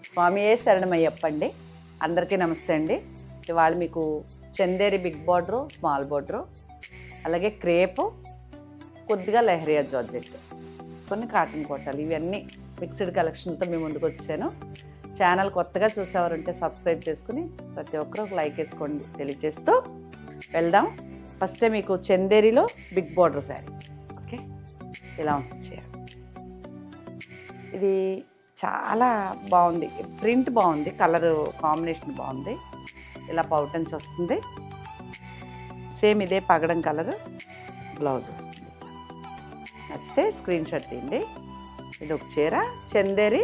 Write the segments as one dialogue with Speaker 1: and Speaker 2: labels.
Speaker 1: స్వామియే శరణమయ్యప్పండి. అందరికీ నమస్తే అండి. ఇవాళ మీకు Chanderi big border small border అలాగే క్రేపు కొద్దిగా లెహరియా జార్జెట్ కొన్ని కాటన్ కోటాలు ఇవన్నీ మిక్స్డ్ కలెక్షన్లతో మీ ముందుకు వచ్చాను. ఛానల్ కొత్తగా చూసేవారుంటే సబ్స్క్రైబ్ చేసుకుని ప్రతి ఒక్కరూ ఒక లైక్ వేసుకోండి తెలియజేస్తూ వెళ్దాం. ఫస్టే మీకు చందేరిలో బిగ్ బార్డర్ శారీ. ఓకే? ఇలా చేయాలి. ఇది చాలా బాగుంది. ప్రింట్ బాగుంది కలర్ కాంబినేషన్ బాగుంది. ఇలా పౌటన్స్ వస్తుంది సేమ్ ఇదే పగడం కలర్ బ్లౌజ్ వస్తుంది. నచ్చితే స్క్రీన్ షాట్ తీయండి. ఇది ఒక చీర Chanderi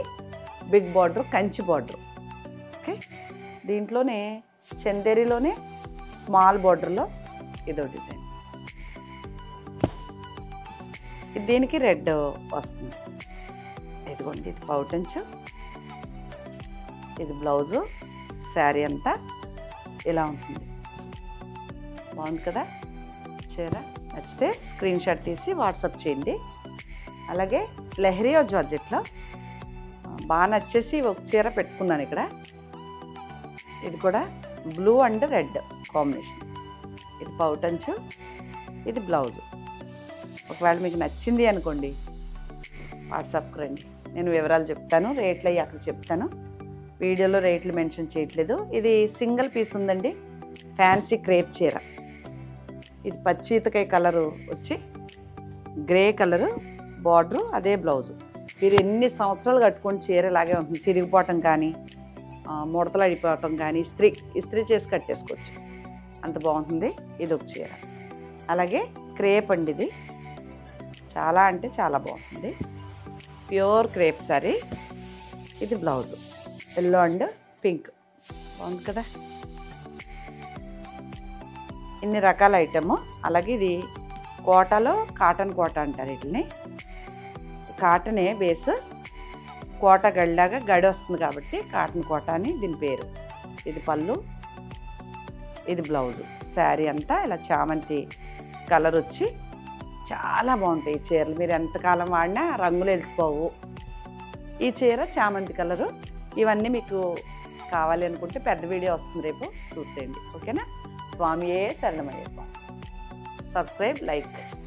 Speaker 1: big border Kanchi border. Okay? దీంట్లోనే చందేరిలోనే స్మాల్ బార్డర్లో ఇదో డిజైన్. దీనికి రెడ్ వస్తుంది. ఇదిగోండి ఇది పౌటంచు ఇది బ్లౌజు శారీ అంతా ఇలా ఉంటుంది. బాగుంది కదా? చీర నచ్చితే స్క్రీన్ షాట్ తీసి వాట్సాప్ చేయండి. అలాగే లెహరియో జార్జెట్లో బాగా నచ్చేసి ఒక చీర పెట్టుకున్నాను ఇక్కడ. ఇది కూడా బ్లూ అండ్ రెడ్ కాంబినేషన్. ఇది పౌటంచు ఇది బ్లౌజు. ఒకవేళ మీకు నచ్చింది అనుకోండి వాట్సాప్కి రండి. నేను వివరాలు చెప్తాను రేట్లు అవి అక్కడ చెప్తాను. వీడియోలో రేట్లు మెన్షన్ చేయట్లేదు. ఇది సింగిల్ పీస్ ఉందండి ఫ్యాన్సీ క్రేప్ చీర. ఇది పచ్చీతకాయ కలరు వచ్చి గ్రే కలరు బార్డరు అదే బ్లౌజు. మీరు ఎన్ని సంవత్సరాలు కట్టుకొని చీర ఇలాగే ఉంటుంది సిరిగిపోవటం కానీ ముడతలు అడిపోవటం కానీ ఇస్త్రీ ఇస్త్రీ చేసి కట్టేసుకోవచ్చు. అంత బాగుంటుంది ఇది ఒక చీర. అలాగే క్రేప్ అండి ఇది. చాలా అంటే చాలా బాగుంటుంది. Pure crepe sari. ఇది బ్లౌజు. Yellow and pink. బాగుంది కదా? ఇన్ని రకాల ఐటము. అలాగే ఇది కోటాలో కాటన్ కోట అంటారు వీటిని. కాటనే బేస్. కోట గడిలాగా గడి వస్తుంది కాబట్టి కాటన్ కోట అని దీని పేరు. ఇది పళ్ళు. ఇది బ్లౌజు. శారీ అంతా ఇలా చామంతి కలర్ వచ్చి చాలా బాగుంటాయి ఈ చీరలు. మీరు ఎంతకాలం వాడినా రంగులు వెలిసిపోవు. ఈ చీర చామంతి కలరు. ఇవన్నీ మీకు కావాలి అనుకుంటే పెద్ద వీడియో వస్తుంది రేపు. చూసేయండి. ఓకేనా? స్వామియే శరణమయ్యప్ప. Subscribe like.